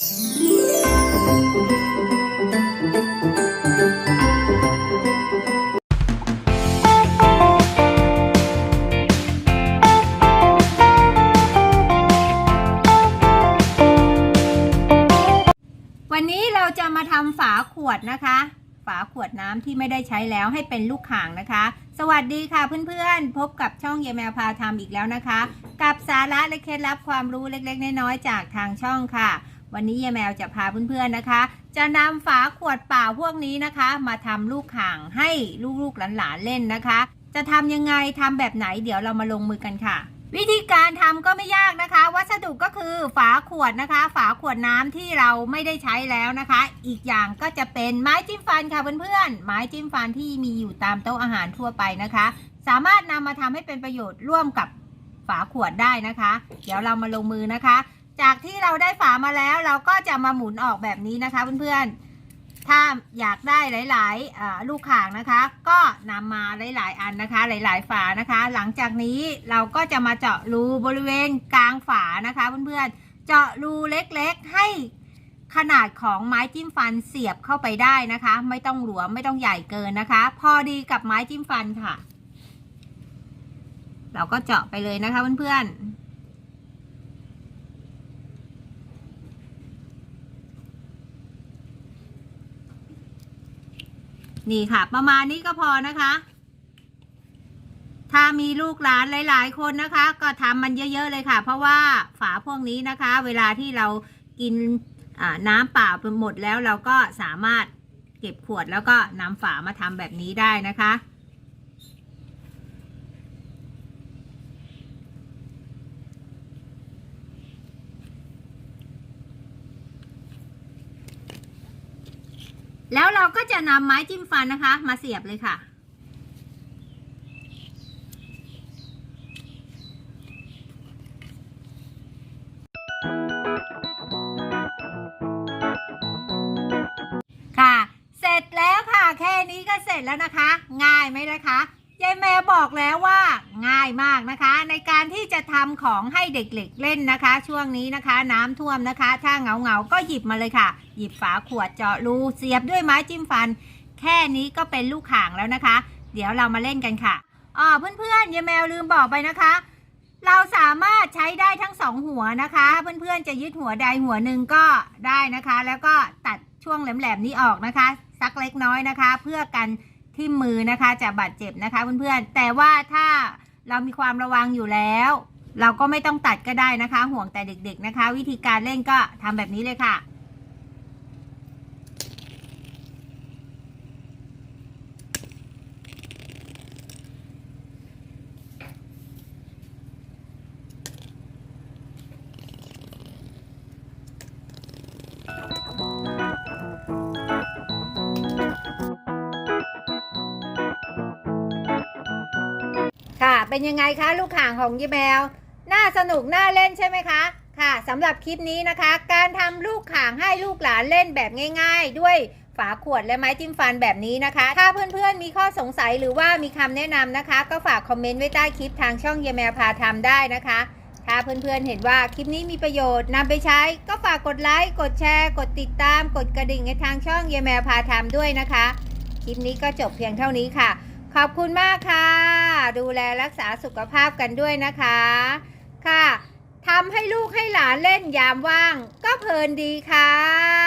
วันนี้เราจะมาทำฝาขวดนะคะ ฝาขวดน้ำที่ไม่ได้ใช้แล้วให้เป็นลูกข่างนะคะ สวัสดีค่ะเพื่อนๆ พบกับช่องเยายแมวพาทำอีกแล้วนะคะ กับสาระและเคล็ดลับความรู้เล็กๆ น้อยๆจากทางช่องค่ะ วันนี้ยายแมวจะพาเพื่อนๆนะคะ จะนำฝาขวดเปล่าพวกนี้นะคะ มาทำลูกข่างให้ลูกๆหลานๆเล่นนะคะ จะทำยังไงทำแบบไหนเดี๋ยวเรามาลงมือกันค่ะ วิธีการทำก็ไม่ยากนะคะ วัสดุก็คือฝาขวดนะคะ ฝาขวดน้ำที่เราไม่ได้ใช้แล้วนะคะ อีกอย่างก็จะเป็นไม้จิ้มฟันค่ะเพื่อนๆไม้จิ้มฟันที่มีอยู่ตามโต๊ะอาหารทั่วไปนะคะ สามารถนำมาทำให้เป็นประโยชน์ร่วมกับฝาขวดได้นะคะ เดี๋ยวเรามาลงมือนะคะ จากที่เราได้ฝามาแล้วเราก็จะมาหมุนออกแบบนี้นะคะเพื่อนๆ ถ้าอยากได้หลายๆลูกข่างนะคะ ก็นำมาหลายๆอันนะคะ หลายๆฝานะคะ หลังจากนี้เราก็จะมาเจาะรูบริเวณกลางฝานะคะเพื่อนๆ เจาะรูเล็กๆให้ขนาดของไม้จิ้มฟันเสียบเข้าไปได้นะคะ ไม่ต้องหลวมไม่ต้องใหญ่เกินนะคะ พอดีกับไม้จิ้มฟันค่ะ เราก็เจาะไปเลยนะคะเพื่อนๆ นี่ค่ะ ประมาณนี้ก็พอนะคะ ถ้ามีลูกหลานหลาย ๆ คนนะคะ ก็ทำมันเยอะ ๆ เลยค่ะ เพราะว่าฝาพวกนี้นะคะ เวลาที่เรากินน้ำเปล่าไปหมดแล้วเราก็สามารถเก็บขวดแล้วก็นำฝามาทำแบบนี้ได้นะคะ แล้วเราก็จะนำไม้จิ้มฟันนะคะ มาเสียบเลยค่ะ ค่ะ เสร็จแล้วค่ะ แค่นี้ก็เสร็จแล้วนะคะ ง่ายไหมนะคะ ยายแมวบอกแล้วว่าง่ายมากนะคะ ในการที่จะทำของให้เด็กๆเล่นนะคะ ช่วงนี้นะคะ น้ำท่วมนะคะ ถ้าเหงาๆก็หยิบมาเลยค่ะ หยิบฝาขวดเจาะรูเสียบด้วยไม้จิ้มฟัน แค่นี้ก็เป็นลูกข่างแล้วนะคะ เดี๋ยวเรามาเล่นกันค่ะอ๋อเพื่อนๆยายแมวลืมบอกไปนะคะ เราสามารถใช้ได้ทั้งสองหัวนะคะ เพื่อนๆจะยึดหัวใดหัวหนึ่งก็ได้นะคะ แล้วก็ตัดช่วงแหลมๆนี้ออกนะคะ สักเล็กน้อยนะคะ เพื่อกัน ที่มือนะคะจะบาดเจ็บนะคะเพื่อนๆแต่ว่าถ้าเรามีความระวังอยู่แล้ว เราก็ไม่ต้องตัดก็ได้นะคะ ห่วงแต่เด็กๆนะคะ วิธีการเล่นก็ทำแบบนี้เลยค่ะ เป็นยังไงคะลูกข่างของยีแมว น่าสนุกน่าเล่นใช่ไหมคะ ค่ะสำหรับคลิปนี้นะคะ การทำลูกข่างให้ลูกหลานเล่นแบบง่าย ๆ ด้วยฝาขวดและไม้จิ้มฟันแบบนี้นะคะ ถ้าเพื่อนๆมีข้อสงสัยหรือว่ามีคำแนะนำนะคะ ก็ฝากคอมเมนต์ไว้ใต้คลิปทางช่องเยายแมวพาทำได้นะคะ ถ้าเพื่อนๆเห็นว่าคลิปนี้มีประโยชน์นำไปใช้ ก็ฝากกดไลค์กดแชร์ กดติดตาม กดกระดิ่งในทางช่องเยายแมวพาทำด้วยนะคะ คลิปนี้ก็จบเพียงเท่านี้ค่ะ ขอบคุณมากค่ะ ดูแลรักษาสุขภาพกันด้วยนะคะ ค่ะทำให้ลูกให้หลานเล่นยามว่าง ก็เพลินดีค่ะ